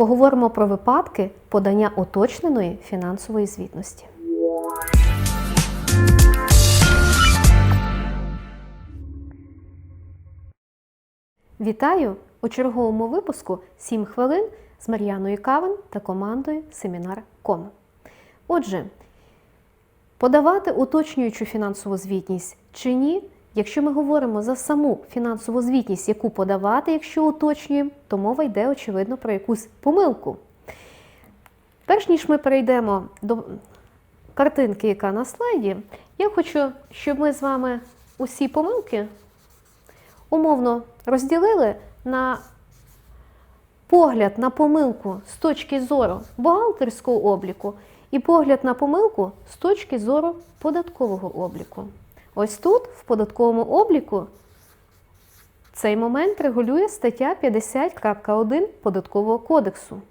поговоримо про випадки подання уточненої фінансової звітності. Вітаю у черговому випуску 7 хвилин з Мар'яною Кавен та командою Семінар.ком. Отже, подавати уточнюючу фінансову звітність чи ні, якщо ми говоримо за саму фінансову звітність, яку подавати, якщо уточнюємо, то мова йде, очевидно, про якусь помилку. Перш ніж ми перейдемо до картинки, яка на слайді, я хочу, щоб ми з вами усі помилки умовно розділили на погляд на помилку з точки зору бухгалтерського обліку і погляд на помилку з точки зору податкового обліку. Ось тут, в податковому обліку, цей момент регулює стаття 50.1 Податкового кодексу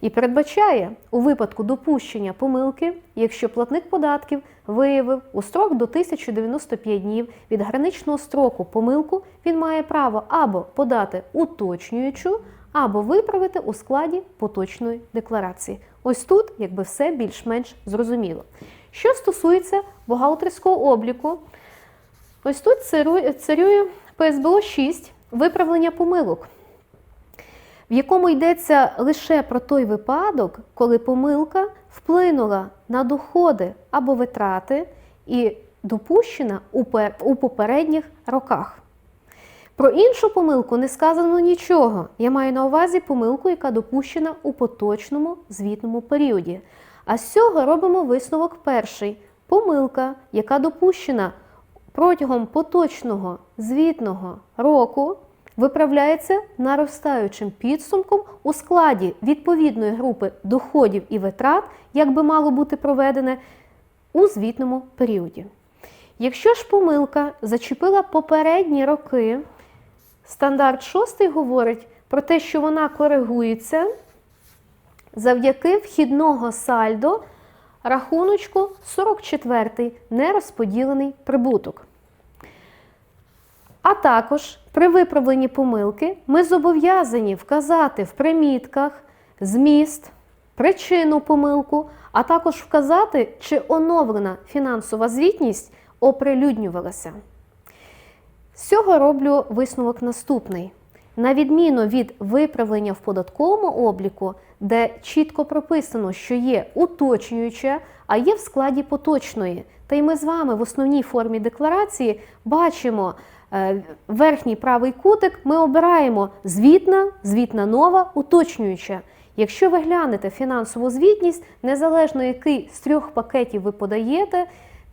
і передбачає у випадку допущення помилки, якщо платник податків виявив у строк до 1095 днів від граничного строку помилку, він має право або подати уточнюючу, або виправити у складі поточної декларації. Ось тут, якби все більш-менш зрозуміло. Що стосується бухгалтерського обліку, ось тут царює ПСБО 6 виправлення помилок в якому йдеться лише про той випадок, коли помилка вплинула на доходи або витрати і допущена у попередніх роках. Про іншу помилку не сказано нічого. Я маю на увазі помилку, яка допущена у поточному звітному періоді. А з цього робимо висновок перший. Помилка, яка допущена протягом поточного звітного року, виправляється наростаючим підсумком у складі відповідної групи доходів і витрат, як би мало бути проведене у звітному періоді. Якщо ж помилка зачепила попередні роки, стандарт 6 говорить про те, що вона коригується завдяки вхідного сальдо рахуночку 44 нерозподілений прибуток. А також при виправленні помилки ми зобов'язані вказати в примітках зміст, причину помилку, а також вказати, чи оновлена фінансова звітність оприлюднювалася. З цього роблю висновок наступний. На відміну від виправлення в податковому обліку, де чітко прописано, що є уточнююча, а є в складі поточної. Та й ми з вами в основній формі декларації бачимо Е, верхній правий кутик ми обираємо звітна, звітна нова, уточнююча. Якщо ви глянете фінансову звітність, незалежно який з трьох пакетів ви подаєте,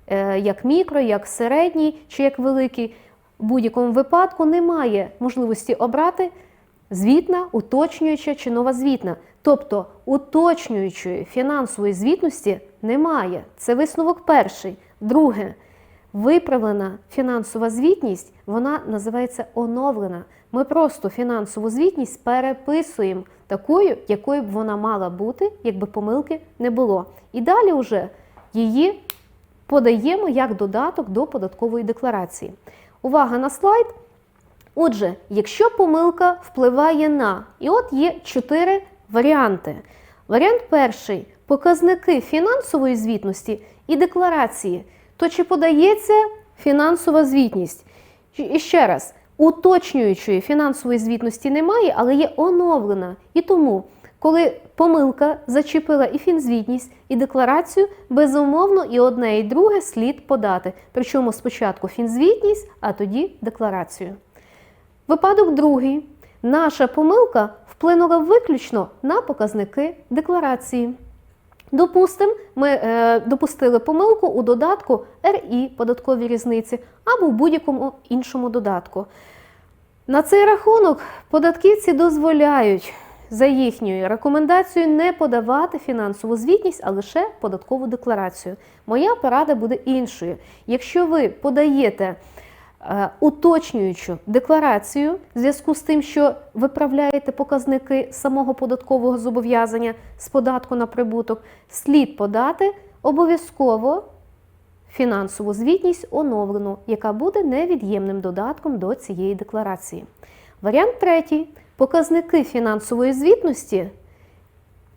е, як мікро, як середній чи як великий, в будь-якому випадку немає можливості обрати звітна, уточнююча чи нова звітна. Тобто уточнюючої фінансової звітності немає. Це висновок перший. Друге. Виправлена фінансова звітність, вона називається оновлена. Ми просто фінансову звітність переписуємо такою, якою б вона мала бути, якби помилки не було. І далі вже її подаємо як додаток до податкової декларації. Увага на слайд. Отже, якщо помилка впливає на, і от є чотири варіанти. Варіант перший показники фінансової звітності і декларації то чи подається фінансова звітність? І ще раз, уточнюючої фінансової звітності немає, але є оновлена. І тому, коли помилка зачепила і фінзвітність, і декларацію, безумовно, і одне, і друге слід подати. Причому спочатку фінзвітність, а тоді декларацію. Випадок другий. Наша помилка вплинула виключно на показники декларації. Допустимо, ми е, допустили помилку у додатку РІ податкові різниці або в будь-якому іншому додатку. На цей рахунок податківці дозволяють за їхньою рекомендацією не подавати фінансову звітність, а лише податкову декларацію. Моя порада буде іншою. Якщо ви подаєте Е, уточнюючу декларацію в зв'язку з тим, що виправляєте показники самого податкового зобов'язання з податку на прибуток, слід подати обов'язково фінансову звітність оновлену, яка буде невід'ємним додатком до цієї декларації. Варіант третій. Показники фінансової звітності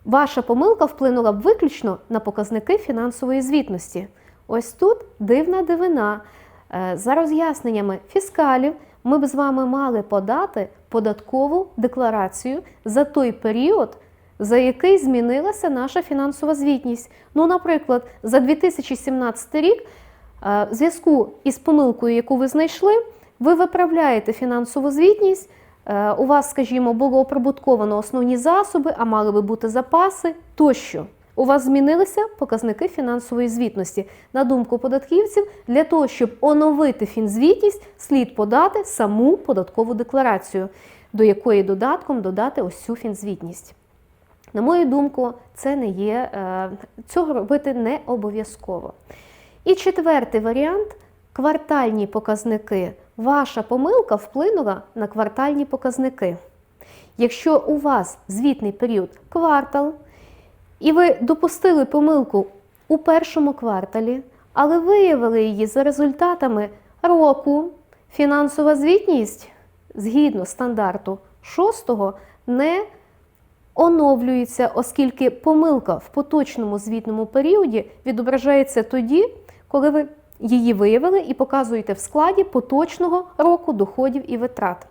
ваша помилка вплинула б виключно на показники фінансової звітності. Ось тут дивна дивина. Е, За роз'ясненнями фіскалів, ми б з вами мали подати податкову декларацію за той період, за який змінилася наша фінансова звітність. Ну, наприклад, за 2017 рік, е, в зв'язку із помилкою, яку ви знайшли, ви виправляєте фінансову звітність. Е, У вас, скажімо, було оприбутковано основні засоби, а мали би бути запаси тощо. У вас змінилися показники фінансової звітності. На думку податківців, для того, щоб оновити фінзвітність, слід подати саму податкову декларацію, до якої додатком додати ось цю фінзвітність. На мою думку, це не є, е, цього робити не обов'язково. І четвертий варіант квартальні показники. Ваша помилка вплинула на квартальні показники. Якщо у вас звітний період квартал, і ви допустили помилку у першому кварталі, але виявили її за результатами року, фінансова звітність згідно стандарту шостого не оновлюється, оскільки помилка в поточному звітному періоді відображається тоді, коли ви її виявили і показуєте в складі поточного року доходів і витрат.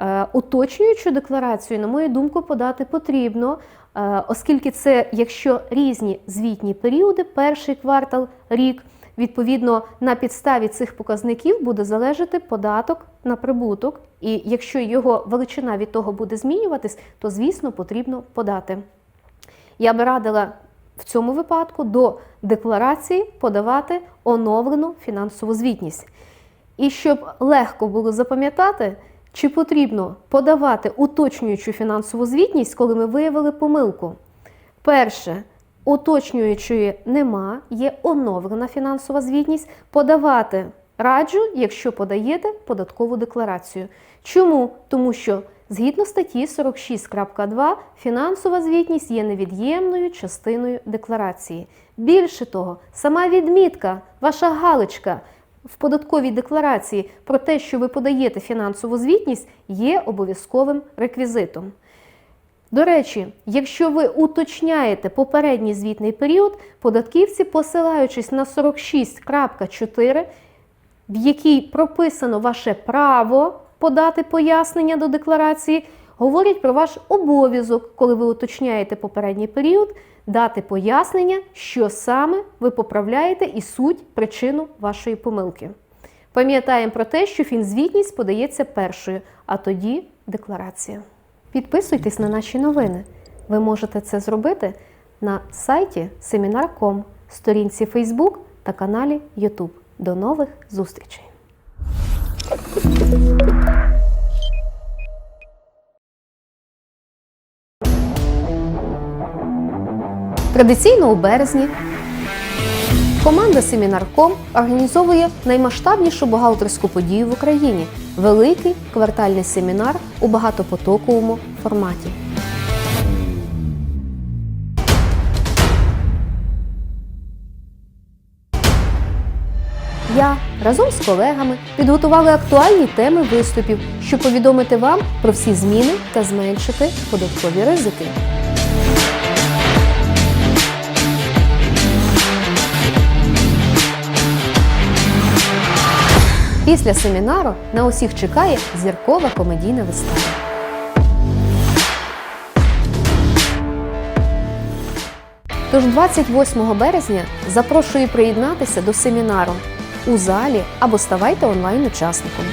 Е, Уточнюючу декларацію, на мою думку, подати потрібно, е, оскільки це, якщо різні звітні періоди, перший квартал, рік, відповідно на підставі цих показників буде залежати податок на прибуток. І якщо його величина від того буде змінюватись, то звісно потрібно подати. Я би радила в цьому випадку до декларації подавати оновлену фінансову звітність. І щоб легко було запам'ятати, чи потрібно подавати уточнюючу фінансову звітність, коли ми виявили помилку. Перше, уточнюючої нема, є оновлена фінансова звітність. Подавати раджу, якщо подаєте податкову декларацію. Чому? Тому що згідно статті 46.2 фінансова звітність є невід'ємною частиною декларації. Більше того, сама відмітка, ваша галочка в податковій декларації про те, що ви подаєте фінансову звітність, є обов'язковим реквізитом. До речі, якщо ви уточняєте попередній звітний період, податківці, посилаючись на 46.4, в якій прописано ваше право подати пояснення до декларації, говорять про ваш обов'язок, коли ви уточняєте попередній період, дати пояснення, що саме ви поправляєте і суть причину вашої помилки. Пам'ятаємо про те, що фінзвітність подається першою, а тоді декларація. Підписуйтесь на наші новини. Ви можете це зробити на сайті Seminar.com, сторінці Facebook та каналі YouTube. До нових зустрічей! Традиційно у березні команда Семінарком організовує наймасштабнішу бухгалтерську подію в Україні великий квартальний семінар у багатопотоковому форматі. Я разом з колегами підготували актуальні теми виступів, щоб повідомити вам про всі зміни та зменшити податкові ризики. Після семінару на усіх чекає зіркова комедійна вистава. Тож 28 березня запрошую приєднатися до семінару у залі або ставайте онлайн-учасником.